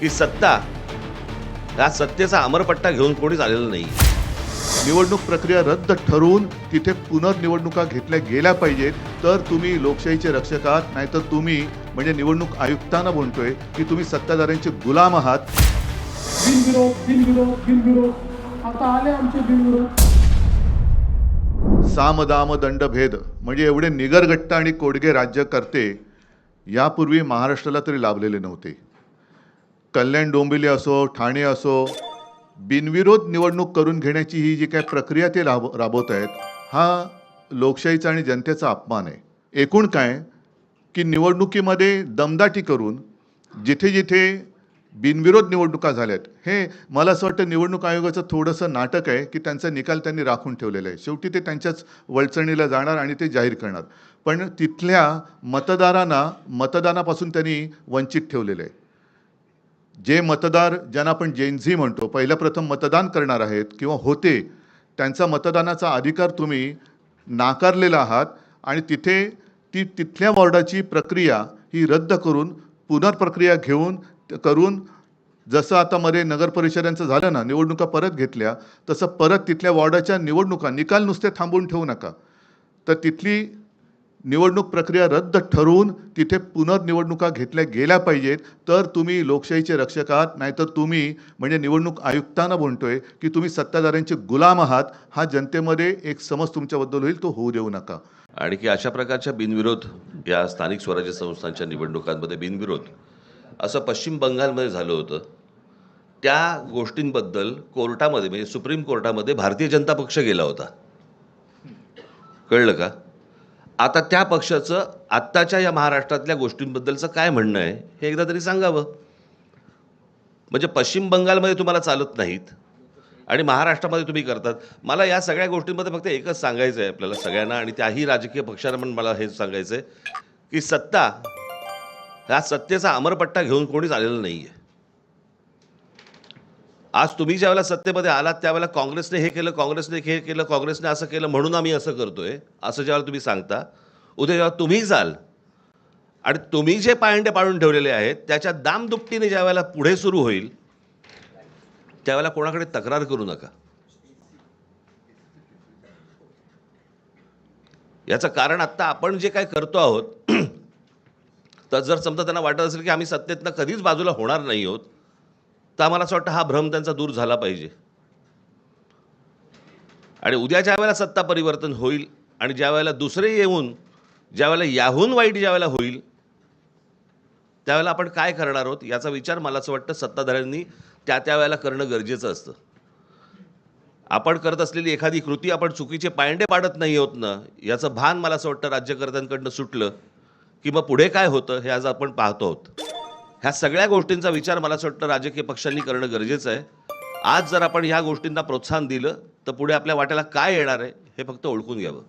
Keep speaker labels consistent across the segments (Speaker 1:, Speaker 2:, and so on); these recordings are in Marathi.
Speaker 1: की सत्ता हा सत्तेचा अमरपट्टा घेऊन कोणीच आलेलं नाही.
Speaker 2: निवडणूक प्रक्रिया रद्द ठरवून तिथे पुनर्निवडणुका घेतल्या गेल्या पाहिजेत. तर तुम्ही लोकशाहीचे रक्षक आहात नाहीतर तुम्ही म्हणजे निवडणूक आयुक्तांना म्हणतोय की तुम्ही सत्ताधाऱ्यांचे गुलाम आहात. सामदाम दंडभेद म्हणजे एवढे निगरगट्ट आणि कोडगे राज्यकर्ते यापूर्वी महाराष्ट्राला तरी लाभलेले नव्हते. कल्याण डोंबिवली असो ठाणे असो बिनविरोध निवडणूक करून घेण्याची ही जी काय प्रक्रिया ते राब राबवत आहेत हा लोकशाहीचा आणि जनतेचा अपमान आहे. एकूण काय? की निवडणुकीमध्ये दमदाटी करून जिथे जिथे बिनविरोध निवडणुका झाल्यात हे मला असं वाटतं निवडणूक आयोगाचं थोडंसं नाटक आहे की त्यांचा निकाल त्यांनी राखून ठेवलेला आहे. शेवटी ते त्यांच्याच वळचणीला जाणार आणि ते जाहीर करणार. पण तिथल्या मतदारांना मतदानापासून त्यांनी वंचित ठेवलेलं आहे. जे मतदार ज्यांना आपण जेनझी म्हणतो पहिल्या प्रथम मतदान करणार आहेत किंवा होते त्यांचा मतदानाचा अधिकार तुम्ही नाकारलेला आहात आणि तिथे ती तिथल्या वॉर्डाची प्रक्रिया ही रद्द करून पुनर्प्रक्रिया घेऊन करून जसं आता मध्ये नगर परिषदांचं झालं ना निवडणुका परत घेतल्या तसं परत तिथल्या वॉर्डाच्या निवडणुका निकाल नुसते थांबवून ठेवू नका. तर तिथली निवडणूक प्रक्रिया रद्द ठरवून तिथे पुनर्निवडणुका घेतल्या गेल्या पाहिजेत तर तुम्ही लोकशाहीचे रक्षक आहात नाहीतर तुम्ही म्हणजे निवडणूक आयुक्तांना म्हणतोय की तुम्ही सत्ताधाऱ्यांचे गुलाम आहात हा जनतेमध्ये एक समज तुमच्याबद्दल होईल तो होऊ देऊ नका.
Speaker 1: आणि की अशा प्रकारच्या बिनविरोध या स्थानिक स्वराज्य संस्थांच्या निवडणुकांमध्ये बिनविरोध असं पश्चिम बंगालमध्ये झालं होतं. त्या गोष्टींबद्दल कोर्टामध्ये म्हणजे सुप्रीम कोर्टामध्ये भारतीय जनता पक्ष गेला होता. कळलं का? आता त्या पक्षाचं आत्ताच्या या महाराष्ट्रातल्या गोष्टींबद्दलचं काय म्हणणं आहे हे एकदा तरी सांगावं. म्हणजे पश्चिम बंगालमध्ये तुम्हाला चालत नाहीत आणि महाराष्ट्रामध्ये तुम्ही करतात. मला या सगळ्या गोष्टींमध्ये फक्त एकच सांगायचं आहे आपल्याला सगळ्यांना आणि त्याही राजकीय पक्षांना पण मला हे सांगायचं आहे की सत्ता ह्या सत्तेचा अमरपट्टा घेऊन कोणीच आलेलं नाही आहे आज तुम्ही ज्यावेळेला सत्तेमध्ये आलात त्यावेळेला काँग्रेसने हे केलं काँग्रेसने हे केलं काँग्रेसने असं केलं म्हणून आम्ही असं करतोय असं ज्यावेळेला तुम्ही सांगता उद्या जेव्हा तुम्ही जाल आणि तुम्ही जे पायंडे पाडून ठेवलेले आहेत त्याच्या दामदुपटीने ज्या वेळेला पुढे सुरू होईल त्यावेळेला कोणाकडे तक्रार करू नका. याचं कारण आत्ता आपण जे काय करतो आहोत तर जर समजा त्यांना वाटत असेल की आम्ही सत्तेतनं कधीच बाजूला होणार नाही आहोत तर आम्हाला असं वाटतं हा भ्रम त्यांचा दूर झाला पाहिजे. आणि उद्या ज्या वेळेला सत्ता परिवर्तन होईल आणि ज्या वेळेला दुसरे येऊन ज्या वेळेला याहून वाईट ज्या वेळेला होईल त्यावेळेला आपण काय करणार आहोत याचा विचार मला असं वाटतं सत्ताधाऱ्यांनी त्या त्या वेळेला करणं गरजेचं असतं. आपण करत असलेली एखादी कृती आपण चुकीचे पायंडे पाडत नाही होत ना याचं भान मला असं वाटतं राज्यकर्त्यांकडनं सुटलं की मग पुढे काय होतं हे आज आपण पाहतो आहोत. ह्या सगळ्या गोष्टींचा विचार मला असं वाटतं राजकीय पक्षांनी करणं गरजेचं आहे. आज जर आपण ह्या गोष्टींना प्रोत्साहन दिलं तर पुढे आपल्या वाट्याला काय येणार आहे हे फक्त ओळखून घ्यावं.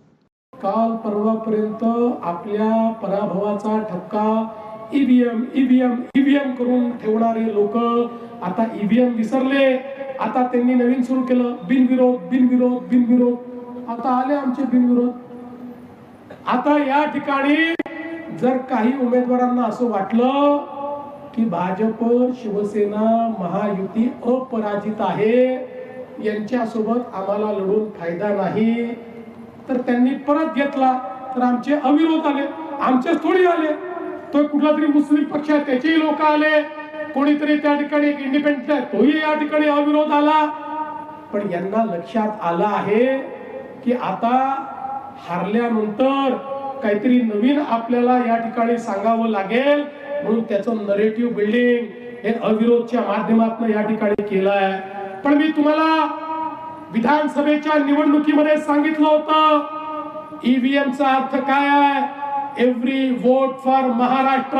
Speaker 3: काल परवापर्यंत आपल्या पराभवाचा ठपका ईव्हीएम ईव्हीएम ईव्हीएम करून ठेवणारे लोक आता ईव्हीएम विसरले. आता त्यांनी नवीन सुरू केलं. बिनविरोध बिनविरोध बिनविरोध. आता आले आमचे बिनविरोध. आता या ठिकाणी जर काही उमेदवारांना असं वाटलं की भाजप शिवसेना महायुती अपराजित आहे. यांच्यासोबत आम्हाला लढून फायदा नाही. तर त्यांनी परत घेतला तर आमचे अविरोध आले आमचेच थोडी आले. तो कुठला तरी मुस्लिम पक्ष आहे त्याचेही लोक आले. कोणीतरी त्या ठिकाणी एक इंडिपेंडंट आहे तोही या ठिकाणी अविरोध आला. पण यांना लक्षात आलं आहे की आता हारल्यानंतर काहीतरी नवीन आपल्याला या ठिकाणी सांगावं लागेल. म्हणून त्याचं नरेटिव्ह बिल्डिंग हे अविरोधच्या माध्यमातून या ठिकाणी केलं आहे. पण मी तुम्हाला विधानसभेच्या निवडणुकीमध्ये सांगितलं होतं ईव्हीएमचा अर्थ काय आहे? एव्हरी वोट फॉर महाराष्ट्र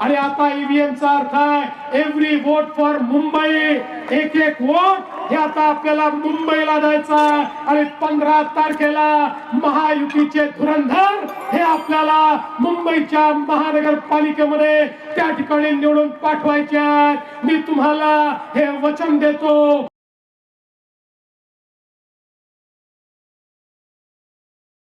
Speaker 3: आणि आता ईव्हीएमचा अर्थ आहे एव्हरी वोट फॉर मुंबई एक एक वोट हे आता आपल्याला मुंबईला द्यायचा आणि पंधरा तारखेला महायुतीचे धुरंधर हे आपल्याला मुंबईच्या महानगरपालिकेमध्ये त्या ठिकाणी निवडून पाठवायचे मी तुम्हाला हे वचन देतो.